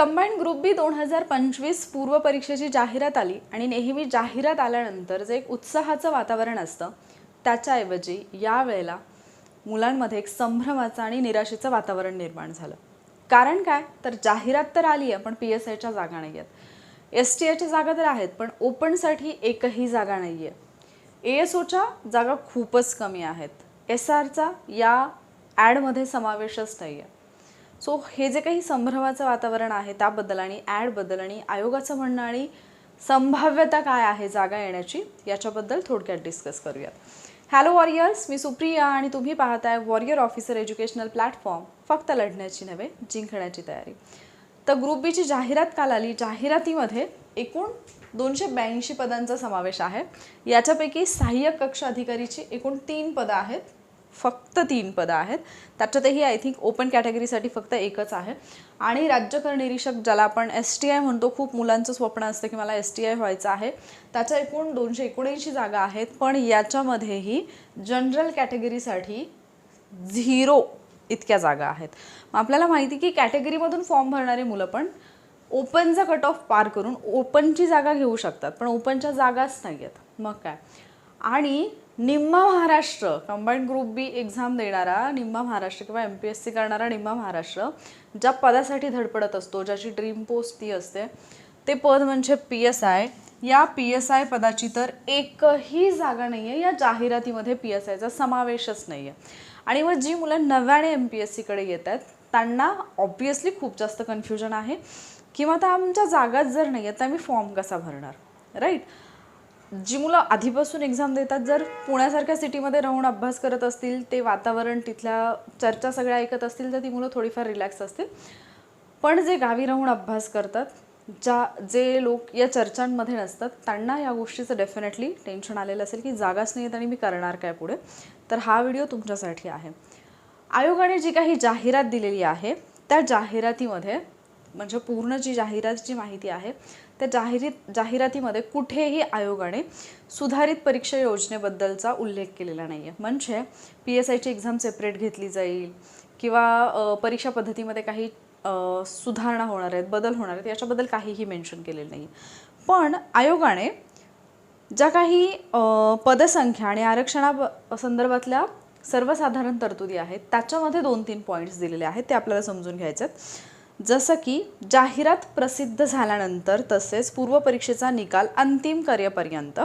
Combined group बी दोन हजार पंचवीस पूर्व परीक्षेची जाहिरात आली आणि नेहमी जाहिरात आल्यानंतर जे एक उत्साहाचं वातावरण असतं त्याच्याऐवजी यावेळेला मुलांमध्ये एक संभ्रमाचं आणि निराशेचं वातावरण निर्माण झालं. कारण काय? तर जाहिरात तर आली आहे पण पी एस आयच्या जागा नाही आहेत. एस टी आयच्या जागा तर आहेत पण ओपनसाठी एकही जागा नाही आहे ए एस ओच्या जागा खूपच कमी आहेत. एस आरचा या ॲडमध्ये समावेशच नाही आहे सो हे जे काही संभ्रमाचं वातावरण आहे त्याबद्दल आणि ॲडबद्दल आणि आयोगाचं म्हणणं आणि संभाव्यता काय आहे जागा येण्याची याच्याबद्दल थोडक्यात डिस्कस करूयात. हॅलो वॉरियर्स मी सुप्रिया आणि तुम्ही पाहताय वॉरियर ऑफिसर एज्युकेशनल प्लॅटफॉर्म फक्त लढण्याची नव्हे जिंकण्याची तयारी. तर ग्रुप बीची जाहिरात काल आली. जाहिरातीमध्ये एकूण दोनशे ब्याऐंशी पदांचा समावेश आहे. याच्यापैकी सहाय्यक कक्ष अधिकारीची एकूण तीन पदं आहेत. फक्त तीन पदं आहेत. त्याच्यातही आय थिंक ओपन कॅटेगरीसाठी फक्त एकच आहे. आणि राज्यकर निरीक्षक ज्याला आपण एस टी आय म्हणतो खूप मुलांचं स्वप्न असतं की मला एस टी आय व्हायचं आहे. त्याच्या एकूण दोनशे एकोणऐंशी जागा आहेत. पण याच्यामध्येही जनरल कॅटेगरीसाठी झिरो इतक्या जागा आहेत. मग आपल्याला माहिती की कॅटेगरीमधून फॉर्म भरणारी मुलं पण ओपनचा कट ऑफ पार करून ओपनची जागा घेऊ शकतात. पण ओपनच्या जागाच नाही आहेत मग काय? आणि निम्मा Maharashtra combined group B exam देणारा निम्मा महाराष्ट्र किंवा एम पी एस सी करणारा निम्मा महाराष्ट्र ज्या पदासाठी धडपडत असतो ज्याची ड्रीम पोस्ट ती असते ते पद म्हणजे पी एस आय या पी एस आय पदाची तर एकही जागा नाही आहे या जाहिरातीमध्ये पी एस आयचा समावेशच नाही आहे आणि मग जी मुलं नव्याने एम पी एस सीकडे येत आहेत त्यांना ऑब्वियसली खूप जास्त कन्फ्युजन आहे. किंवा आता आमच्या जागाच जर नाही आहेत तर आम्ही फॉर्म कसा भरणार? राईट जी मुलं आधीपासून एक्झाम देतात जर पुण्यासारख्या सिटीमध्ये राहून अभ्यास करत असतील ते वातावरण तिथल्या चर्चा सगळ्या ऐकत असतील तर ती मुलं थोडीफार रिलॅक्स असतील. पण जे गावी राहून अभ्यास करतात ज्या जे लोक या चर्चांमध्ये नसतात त्यांना या गोष्टीचं डेफिनेटली टेन्शन आलेलं असेल की जागाच नाही आहेत आणि मी करणार काय पुढे? तर हा व्हिडिओ तुमच्यासाठी आहे. आयोगाने जी काही जाहिरात दिलेली आहे त्या जाहिरातीमध्ये म्हणजे पूर्ण जी जाहिरातीची माहिती आहे त्या जाहिरीत जाहिरातीमध्ये कुठेही आयोगाने सुधारित परीक्षा योजनेबद्दलचा उल्लेख केलेला नाही आहे म्हणजे पी एस आयची एक्झाम सेपरेट घेतली जाईल किंवा परीक्षा पद्धतीमध्ये काही सुधारणा होणार आहेत बदल होणार आहेत याच्याबद्दल काहीही मेन्शन केलेलं नाही पण आयोगाने ज्या काही पदसंख्या आणि आरक्षणा ब- संदर्भातल्या सर्वसाधारण तरतुदी आहेत त्याच्यामध्ये दोन तीन पॉईंट्स दिलेले आहेत ते आपल्याला समजून घ्यायचे आहेत जसं की जाहिरात प्रसिद्ध झाल्यानंतर तसेच पूर्वपरीक्षेचा निकाल अंतिम करेपर्यंत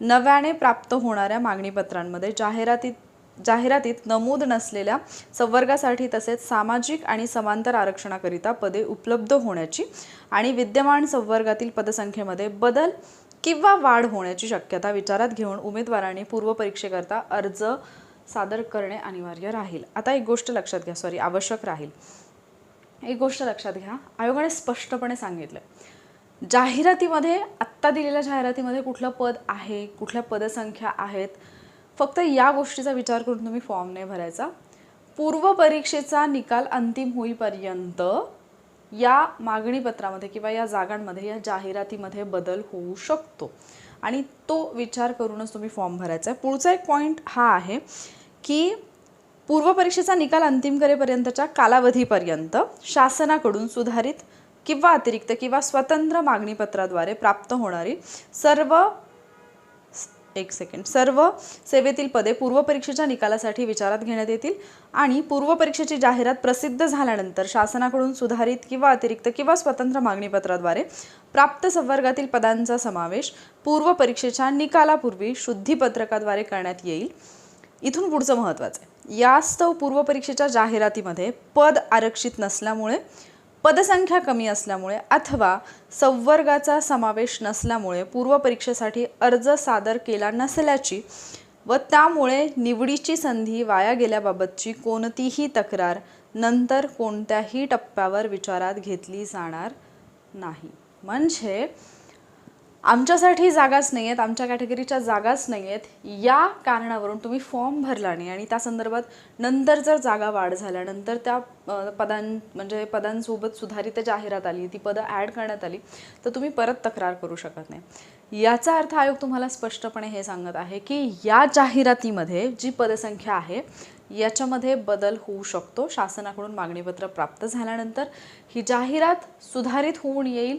नव्याने प्राप्त होणाऱ्या मागणीपत्रांमध्ये जाहिरातीत जाहिरातीत नमूद नसलेल्या संवर्गासाठी तसेच सामाजिक आणि समांतर आरक्षणाकरिता पदे उपलब्ध होण्याची आणि विद्यमान संवर्गातील पदसंख्येमध्ये बदल किंवा वाढ होण्याची शक्यता विचारात घेऊन उमेदवारांनी पूर्वपरीक्षेकरता अर्ज सादर करणे अनिवार्य राहील. आता एक गोष्ट लक्षात घ्या सॉरी आवश्यक राहील. एक गोष्ट लक्षात घ्या. आयोगाने स्पष्टपणे सांगितलं. जाहिरातीमध्ये आत्ता दिलेल्या जाहिरातीमध्ये कुठलं पद आहे कुठल्या पदसंख्या आहेत फक्त या गोष्टीचा विचार करून तुम्ही फॉर्म नाही भरायचा. पूर्व परीक्षेचा निकाल अंतिम होईपर्यंत या मागणीपत्रामध्ये किंवा या जागांमध्ये या जाहिरातीमध्ये बदल होऊ शकतो. आणि तो विचार करूनच तुम्ही फॉर्म भरायचा आहे. पुढचा एक पॉईंट हा आहे की पूर्वपरीक्षेचा निकाल अंतिम करेपर्यंतच्या कालावधीपर्यंत शासनाकडून सुधारित किंवा अतिरिक्त किंवा स्वतंत्र मागणीपत्राद्वारे प्राप्त होणारी सर्व एक सेकंड सर्व सेवेतील पदे पूर्वपरीक्षेच्या निकालासाठी विचारात घेण्यात येतील आणि पूर्वपरीक्षेची जाहिरात प्रसिद्ध झाल्यानंतर शासनाकडून सुधारित किंवा अतिरिक्त किंवा स्वतंत्र मागणीपत्राद्वारे प्राप्त संवर्गातील पदांचा समावेश पूर्वपरीक्षेच्या निकालापूर्वी शुद्धीपत्रकाद्वारे करण्यात येईल. इथून पुढचं महत्त्वाचं आहे. यास्तव पूर्वपरीक्षेच्या जाहिरातीमध्ये पद आरक्षित नसल्यामुळे पदसंख्या कमी असल्यामुळे अथवा संवर्गाचा समावेश नसल्यामुळे पूर्वपरीक्षेसाठी अर्ज सादर केला नसल्याची व त्यामुळे निवडीची संधी वाया गेल्याबाबतची कोणतीही तक्रार नंतर कोणत्याही टप्प्यावर विचारात घेतली जाणार नाही. म्हणजे आमच्यासाठी जागाच नाही आहेत आमच्या कॅटेगरीच्या जागाच नाही आहेत. या कारणावरून तुम्ही फॉर्म भरला नाही आणि त्या संदर्भात नंतर जर जागा वाढ झाल्यानंतर त्या पदां म्हणजे पदांसोबत सुधारित जाहिरात आली ती पदं ॲड करण्यात आली तर तुम्ही परत तक्रार करू शकत नाही. याचा अर्थ आयोग तुम्हाला स्पष्टपणे हे सांगत आहे की या जाहिरातीमध्ये जी पदसंख्या आहे याच्यामध्ये बदल होऊ शकतो. शासनाकडून मागणीपत्र प्राप्त झाल्यानंतर ही जाहिरात सुधारित होऊन येईल.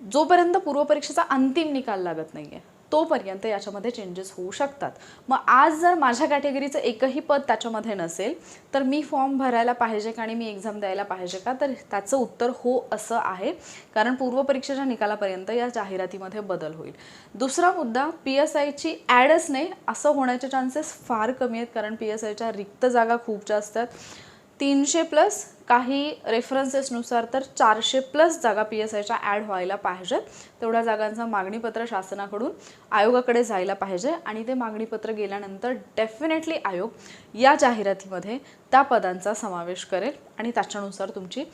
जोपर्यंत पूर्वपरीक्षेचा अंतिम निकाल लागत नाही आहे तोपर्यंत याच्यामध्ये चेंजेस होऊ शकतात. मग आज जर माझ्या कॅटेगरीचं एकही पद त्याच्यामध्ये नसेल तर मी फॉर्म भरायला पाहिजे का आणि मी एक्झाम द्यायला पाहिजे का? तर त्याचं उत्तर हो असं आहे. कारण पूर्वपरीक्षेच्या निकालापर्यंत या जाहिरातीमध्ये बदल होईल. दुसरा मुद्दा पी एस आयची ॲडच नाही असं होण्याचे चान्सेस फार कमी आहेत. कारण पी एस आयच्या रिक्त जागा खूप जास्त आहेत. तीनशे प्लस काही रेफरन्सेसनुसार तर चारशे प्लस जागा पी एस आयच्या ॲड व्हायला पाहिजेत तेवढ्या जागांचं मागणीपत्र शासनाकडून आयोगाकडे जायला पाहिजे आणि ते मागणीपत्र गेल्यानंतर डेफिनेटली आयोग या जाहिरातीमध्ये त्या पदांचा समावेश करेल आणि त्याच्यानुसार तुमची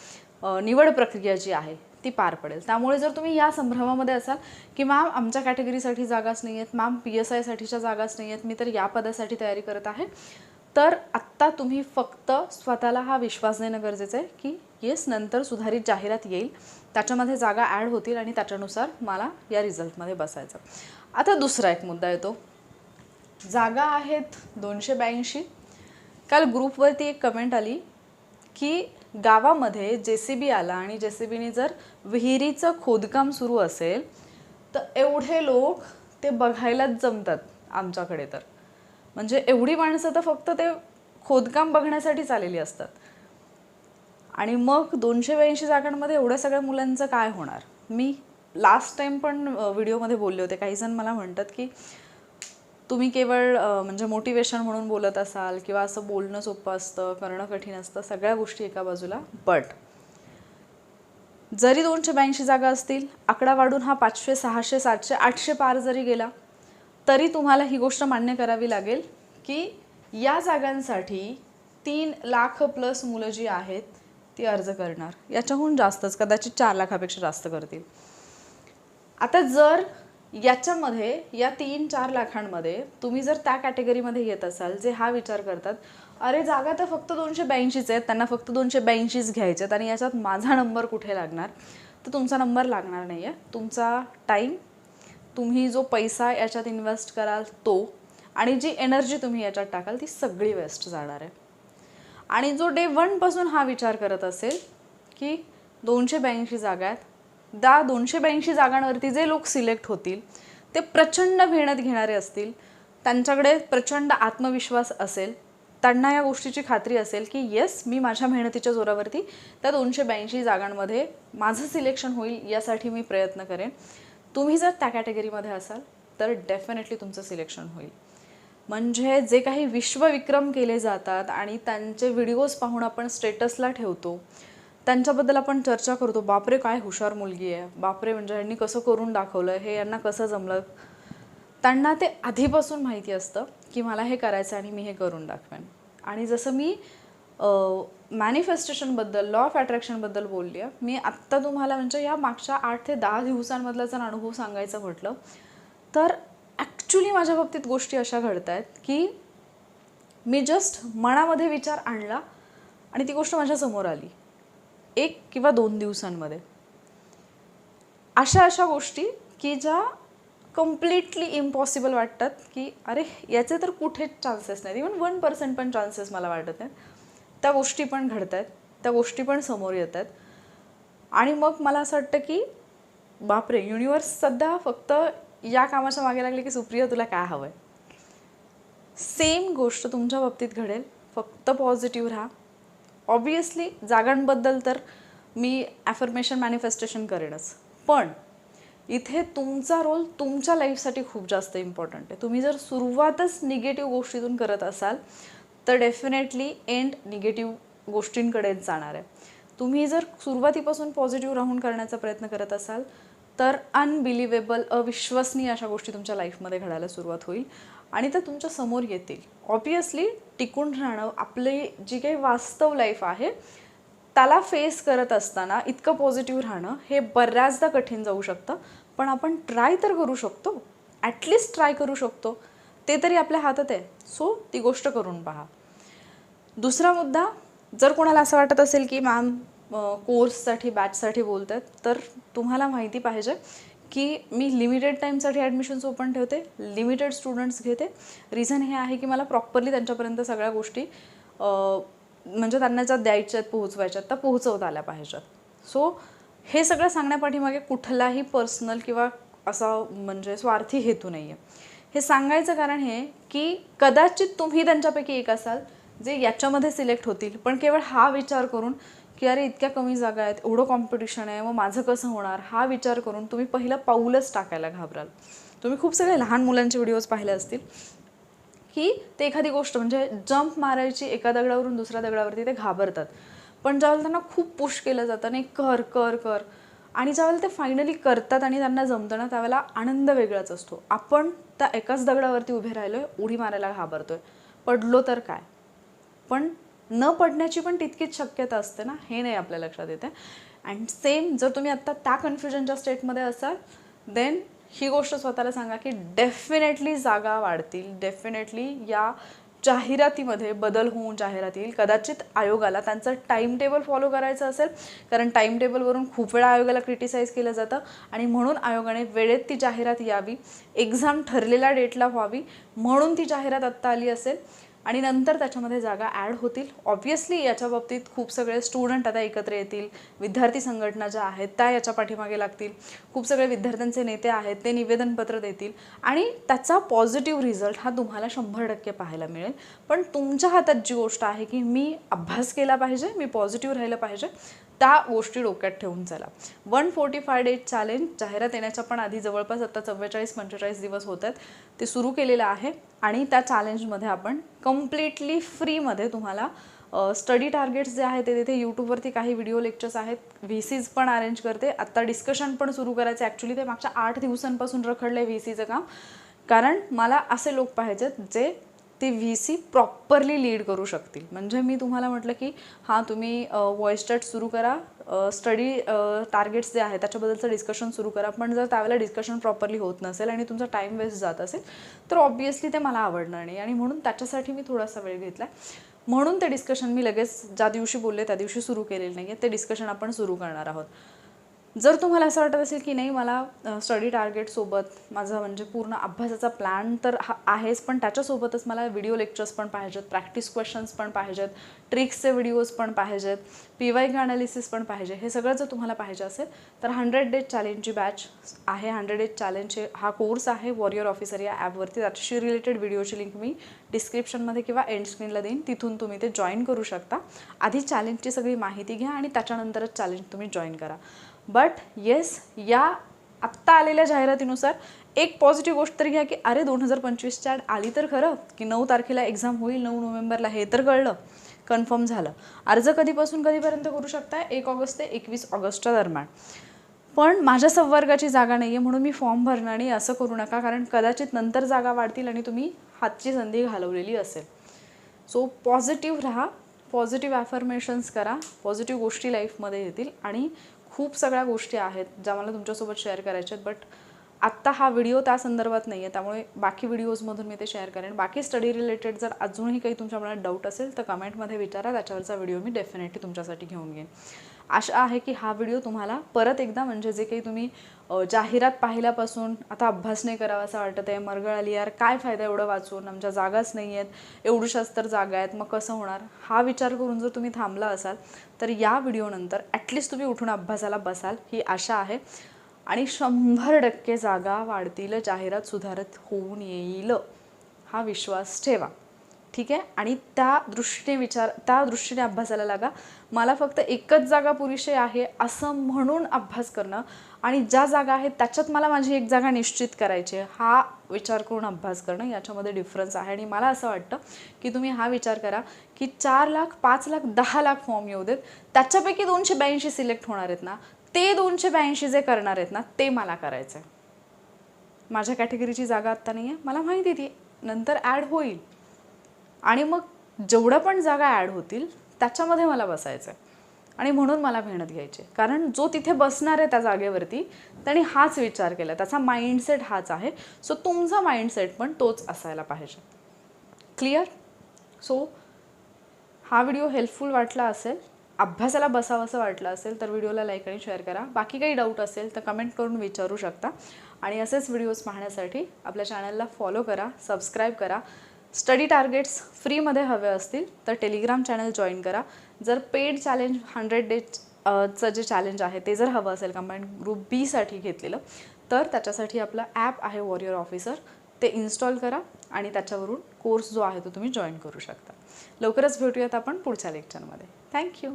निवड प्रक्रिया जी आहे ती पार पडेल. त्यामुळे जर तुम्ही या संभ्रमामध्ये असाल की मॅम आमच्या कॅटेगरीसाठी जागाच नाही आहेत मॅम पी एस आयसाठीच्या जागाच नाही आहेत मी तर या पदासाठी तयारी करत आहे तर आत्ता तुम्ही फक्त स्वतःला हा विश्वास देणं गरजेचं आहे की येस नंतर सुधारित जाहिरात येईल. त्याच्यामध्ये जागा ॲड होतील आणि त्याच्यानुसार मला या रिझल्टमध्ये बसायचं. आता दुसरा एक मुद्दा येतो. जागा आहेत दोनशे ब्याऐंशी. काल ग्रुपवरती एक कमेंट आली की गावामध्ये जे सी बी आला आणि जे सी बीने जर विहिरीचं खोदकाम सुरू असेल तर एवढे लोक ते बघायलाच जमतात आमच्याकडे तर. म्हणजे एवढी माणसं तर फक्त ते खोदकाम बघण्यासाठीच आलेली असतात. आणि मग दोनशे ब्याऐंशी जागांमध्ये एवढ्या सगळ्या मुलांचं काय होणार? मी लास्ट टाइम पण व्हिडिओमध्ये बोलले होते. काही जण मला म्हणतात की तुम्ही केवळ म्हणजे मोटिवेशन म्हणून बोलत असाल किंवा असं बोलणं सोपं असतं करणं कठीण असतं सगळ्या गोष्टी एका बाजूला. बट जरी दोनशे ब्याऐंशी जागा असतील आकडा वाढून हा पाचशे सहाशे सातशे आठशे पार जरी गेला तरी तुम्हाला ही गोष्ट मान्य करावी लागेल की या जागांसाठी तीन लाख प्लस मुलं जी आहेत ती अर्ज करणार. याच्याहून जास्तच कदाचित चार लाखापेक्षा जास्त करतील. आता जर याच्यामध्ये या तीन चार लाखांमध्ये तुम्ही जर त्या कॅटेगरीमध्ये येत असाल जे हा विचार करतात अरे जागा तर फक्त दोनशे ब्याऐंशीच आहेत त्यांना फक्त दोनशे ब्याऐंशीच घ्यायचे आहेत आणि याच्यात माझा नंबर कुठे लागणार? तर तुमचा नंबर लागणार नाही आहे तुमचा टाईम तुम्ही जो पैसा याच्यात इन्व्हेस्ट कराल तो आणि जी एनर्जी तुम्ही याच्यात टाकाल ती सगळी वेस्ट जाणार आहे. आणि जो डे वनपासून हा विचार करत असेल की दोनशे ब्याऐंशी जागा आहेत त्या दोनशे ब्याऐंशी जागांवरती जे लोक सिलेक्ट होतील ते प्रचंड मेहनत घेणारे असतील त्यांच्याकडे प्रचंड आत्मविश्वास असेल त्यांना या गोष्टीची खात्री असेल की येस मी माझ्या मेहनतीच्या जोरावरती त्या दोनशे ब्याऐंशी जागांमध्ये माझं सिलेक्शन होईल यासाठी मी प्रयत्न करेन. तुम्ही जर त्या कॅटेगरीमध्ये असाल तर डेफिनेटली तुमचं सिलेक्शन होईल. म्हणजे जे काही विश्वविक्रम केले जातात आणि त्यांचे व्हिडिओज पाहून आपण स्टेटसला ठेवतो त्यांच्याबद्दल आपण चर्चा करतो बापरे काय हुशार मुलगी आहे. बापरे म्हणजे यांनी कसं करून दाखवलं हे यांना कसं जमलं? त्यांना ते आधीपासून माहिती असतं की मला हे करायचं आणि मी हे करून दाखवेन. आणि जसं मी मॅनिफेस्टेशनबद्दल लॉ ऑफ अट्रॅक्शनबद्दल बोलली आहे मी आत्ता तुम्हाला म्हणजे या मागच्या आठ ते दहा दिवसांमधला जर अनुभव सांगायचं म्हटलं तर ॲक्च्युली माझ्या बाबतीत गोष्टी अशा घडत आहेत की मी जस्ट मनामध्ये विचार आणला आणि ती गोष्ट माझ्यासमोर आली. एक किंवा दोन दिवसांमध्ये. अशा अशा गोष्टी की ज्या कम्प्लिटली इम्पॉसिबल वाटतात की अरे याचे तर कुठेच चान्सेस नाहीत. इवन वन पर्सेंट पण चान्सेस मला वाटत नाहीत. त्या गोष्टी पण घडत आहेत त्या गोष्टी पण समोर येत आहेत आणि मग मला असं वाटतं की बापरे युनिवर्स सध्या फक्त या कामाच्या मागे लागले की सुप्रिया तुला काय हवं आहे सेम गोष्ट तुमच्या बाबतीत घडेल. फक्त पॉझिटिव्ह राहा. ऑब्वियसली जागांबद्दल तर मी ॲफर्मेशन मॅनिफेस्टेशन करेनच. पण इथे तुमचा रोल तुमच्या लाईफसाठी खूप जास्त इम्पॉर्टंट आहे. तुम्ही जर सुरुवातच निगेटिव्ह गोष्टीतून करत असाल तर डेफिनेटली एंड निगेटिव्ह गोष्टींकडेच जाणार आहे. तुम्ही जर सुरुवातीपासून पॉझिटिव्ह राहून करण्याचा प्रयत्न करत असाल तर अनबिलिवेबल अविश्वसनीय अशा गोष्टी तुमच्या लाईफमध्ये घडायला सुरुवात होईल. आणि त्या तुमच्यासमोर येतील. ऑब्वियसली टिकून राहणं आपली जी काही वास्तव लाईफ आहे त्याला फेस करत असताना इतकं पॉझिटिव्ह राहणं हे बऱ्याचदा कठीण जाऊ शकतं. पण आपण ट्राय तर करू शकतो. ॲटलिस्ट ट्राय करू शकतो. ते तरी आपल्या हातात आहे. सो ती गोष्ट करून पहा. दुसरा मुद्दा जर कोणाला असं वाटत असेल की मॅम कोर्ससाठी बॅचसाठी बोलत आहेत तर तुम्हाला माहिती पाहिजे की मी लिमिटेड टाईमसाठी ॲडमिशन्स ओपन ठेवते लिमिटेड स्टुडंट्स घेते. रिझन हे आहे की मला प्रॉपरली त्यांच्यापर्यंत सगळ्या गोष्टी म्हणजे त्यांना ज्या द्यायच्या आहेत पोहोचवायच्या आहेत त्या पोहोचवता आल्या पाहिजेत. सो हे सगळं सांगण्यापाठीमागे कुठलाही पर्सनल किंवा असा म्हणजे स्वार्थी हेतू नाही आहे हे सांगायचं कारण हे की कदाचित तुम्ही त्यांच्यापैकी एक असाल जे याच्यामध्ये सिलेक्ट होतील. पण केवळ हा विचार करून की अरे इतक्या कमी जागा आहेत एवढं कॉम्पिटिशन आहे मग माझं कसं होणार? हा विचार करून तुम्ही पहिलं पाऊलच टाकायला घाबराल. तुम्ही खूप सगळे लहान मुलांचे व्हिडिओज पाहिले असतील की ते एखादी गोष्ट म्हणजे जंप मारायची एका दगडावरून दुसऱ्या दगडावरती ते घाबरतात. पण ज्यावेळेला त्यांना खूप पुश केलं जातं नाही कर कर कर आणि ज्यावेळेला ते फायनली करतात आणि त्यांना जमतं ना त्यावेळेला आनंद वेगळाच असतो. आपण त्या एकाच दगडावरती उभे राहिलो आहे उडी मारायला घाबरतोय. पडलो तर काय? पण न पडण्याची पण तितकीच शक्यता असते ना हे नाही आपल्या लक्षात येते. अँड सेम जर तुम्ही आत्ता त्या कन्फ्युजनच्या स्टेटमध्ये असाल देन ही गोष्ट स्वतःला सांगा की डेफिनेटली जागा वाढतील. डेफिनेटली या जाहिरातीमध्ये बदल होऊन जाहिरात येईल. कदाचित आयोगाला त्यांचं टाईम टेबल फॉलो करायचं असेल. कारण टाईम टेबलवरून खूप वेळा आयोगाला क्रिटिसाईज केलं जातं. आणि म्हणून आयोगाने वेळेत ती जाहिरात यावी. एक्झाम ठरलेल्या डेटला व्हावी. म्हणून ती जाहिरात आत्ता आली असेल. आणि नंतर त्याच्यामध्ये जागा ॲड होतील. ऑब्व्हियसली याच्या बाबतीत खूप सगळे स्टुडंट आता एकत्र येतील. विद्यार्थी संघटना ज्या आहेत त्या याच्या पाठीमागे लागतील. खूप सगळे विद्यार्थ्यांचे नेते आहेत ते निवेदनपत्र देतील. आणि त्याचा पॉझिटिव्ह रिझल्ट हा तुम्हाला शंभर टक्के पाहायला मिळेल. पण तुमच्या हातात जी गोष्ट आहे की मी अभ्यास केला पाहिजे मी पॉझिटिव्ह राहिलं पाहिजे त्या गोष्टी डोक्यात ठेवून चला. One forty five days challenge जाहिरात येण्याच्या पण आधी जवळपास आता चव्वेचाळीस पंचेचाळीस दिवस होत आहेत. ते सुरू केलेलं आहे आणि त्या चॅलेंजमध्ये आपण कम्प्लिटली फ्रीमध्ये तुम्हाला स्टडी टार्गेट्स जे आहेत ते तिथे यूट्यूबवरती काही व्हिडिओ लेक्चर्स आहेत. व्ही सीज पण अरेंज करते. आत्ता डिस्कशन पण सुरू करायचं. ॲक्च्युली ते मागच्या आठ दिवसांपासून रखडलं आहे व्ही सीचं काम. कारण मला असे लोक पाहिजेत जे ते व्ही सी प्रॉपरली लीड करू शकतील. म्हणजे मी तुम्हाला म्हटलं की हां तुम्ही व्हॉइस चॅट सुरू करा. स्टडी टार्गेट्स जे आहेत त्याच्याबद्दलचं डिस्कशन सुरू करा. पण जर त्यावेळेला डिस्कशन प्रॉपरली होत नसेल आणि तुमचा टाईम वेस्ट जात असेल तर ऑब्वियसली ते मला आवडणार नाही. आणि म्हणून त्याच्यासाठी मी थोडासा वेळ घेतला म्हणून ते डिस्कशन मी लगेच ज्या दिवशी बोलले त्या दिवशी सुरू केलेलं नाही आहे ते डिस्कशन आपण सुरू करणार आहोत. जर तुम्हाला असं वाटत असेल की नाही मला स्टडी टार्गेटसोबत माझा म्हणजे पूर्ण अभ्यासाचा प्लॅन तर हा आहेच पण त्याच्यासोबतच मला व्हिडिओ लेक्चर्स पण पाहिजेत प्रॅक्टिस क्वेश्चन्स पण पाहिजेत ट्रिक्सचे व्हिडिओज पण पाहिजेत पी वाय अनालिसिस पण पाहिजे हे सगळं जर तुम्हाला पाहिजे असेल तर हंड्रेड डेज चॅलेंजची बॅच आहे. हंड्रेड डेज चॅलेंजचे हा कोर्स आहे. वॉरियर ऑफिसर या ॲपवरती त्याच्याशी रिलेटेड व्हिडिओची लिंक मी डिस्क्रिप्शनमध्ये किंवा एंड स्क्रीनला देईन. तिथून तुम्ही ते जॉईन करू शकता. आधी चॅलेंजची सगळी माहिती घ्या आणि त्याच्यानंतरच चॅलेंज तुम्ही जॉईन करा. बट येस या आत्ता आलेल्या जाहिरातीनुसार एक पॉझिटिव्ह गोष्ट तरी घ्या की अरे दोन हजार पंचवीसच्या ॲड आली तर खरं की नऊ तारखेला एक्झाम होईल नऊ नोव्हेंबरला हे तर कळलं कन्फर्म झालं. अर्ज कधीपासून कधीपर्यंत करू शकता एक ऑगस्ट ते एकवीस ऑगस्टच्या दरम्यान. पण माझ्या संवर्गाची जागा नाही आहे म्हणून मी फॉर्म भरणार नाही असं करू नका कारण कदाचित नंतर जागा वाढतील आणि तुम्ही हातची संधी घालवलेली असेल. सो पॉझिटिव्ह राहा पॉझिटिव्ह ॲफर्मेशन्स करा पॉझिटिव्ह गोष्टी लाईफमध्ये येतील आणि खूप सगळ्या गोष्टी आहेत ज्या मला तुमच्यासोबत शेअर करायच्या आहेत बट आत्ता हा व्हिडिओ त्या संदर्भात नाही आहे त्यामुळे बाकी व्हिडिओजमधून मी ते शेअर करेन. बाकी स्टडी रिलेटेड जर अजूनही काही तुमच्या मनात डाऊट असेल तर कमेंटमध्ये विचारा त्याच्यावरचा व्हिडिओ मी डेफिनेटली तुमच्यासाठी घेऊन घेईन. आशा आहे की हा व्हिडिओ तुम्हाला परत एकदा म्हणजे जे काही तुम्ही जाहिरात पाहिल्यापासून आता अभ्यास नाही करावा असं वाटत आहे मरगळ आली यार काय फायदा एवढं वाचून आमच्या जागाच नाही आहेत एवढूशाच तर जागा आहेत मग कसं होणार? हा विचार करून जर तुम्ही थांबला असाल तर या व्हिडिओनंतर ॲटलिस्ट तुम्ही उठून अभ्यासाला बसाल ही आशा आहे. आणि शंभर टक्के जागा वाढतील जाहिरात सुधारत होऊन येईल हा विश्वास ठेवा. ठीक आहे? आणि त्या दृष्टीने विचार त्या दृष्टीने अभ्यासाला लागा. मला फक्त एकच जागा पुरेशी आहे असं म्हणून अभ्यास करणं. आणि ज्या जागा आहेत त्याच्यात मला माझी एक जागा निश्चित करायची आहे. हा विचार करून अभ्यास करणं याच्यामध्ये डिफरन्स आहे. आणि मला असं वाटतं की तुम्ही हा विचार करा की चार लाख पाच लाख दहा लाख फॉर्म येऊ देत. त्याच्यापैकी दोनशे ब्याऐंशी सिलेक्ट होणार आहेत ना. ते दोनशे ब्याऐंशी जे करणार आहेत ना ते मला करायचं आहे माझ्या कॅटेगरीची जागा आत्ता नाही आहे मला माहिती ती. नंतर ॲड होईल. आणि मग जेवढ्या पण जागा ॲड होतील त्याच्यामध्ये मला बसायचं आहे आणि म्हणून मला मेहनत घ्यायची आहे. कारण जो तिथे बसणार आहे त्या जागेवरती त्याने हाच विचार केला त्याचा माइंडसेट हाच आहे. सो तुमचा माइंडसेट पण तोच असायला पाहिजे. क्लिअर सो हा व्हिडिओ हेल्पफुल वाटला असेल. अभ्यासाला बसावंसं वाटलं असेल तर व्हिडिओला लाईक आणि शेअर करा. बाकी काही डाऊट असेल तर कमेंट करून विचारू शकता. आणि असेच व्हिडिओज पाहण्यासाठी आपल्या चॅनलला फॉलो करा सबस्क्राईब करा. स्टडी टार्गेट्स फ्रीमध्ये हवे असतील तर टेलिग्राम चॅनल जॉईन करा. जर पेड चॅलेंज हंड्रेड डेज चं जे चॅलेंज आहे ते जर हवं असेल कंबाईंड ग्रुप बीसाठी घेतलेलं तर त्याच्यासाठी आपलं ॲप आहे वॉरियर ऑफिसर ते इन्स्टॉल करा आणि त्याच्यावरून कोर्स जो आहे तो तुम्ही जॉईन करू शकता. लवकरच भेटूयात आपण पुढच्या लेक्चरमध्ये थँक्यू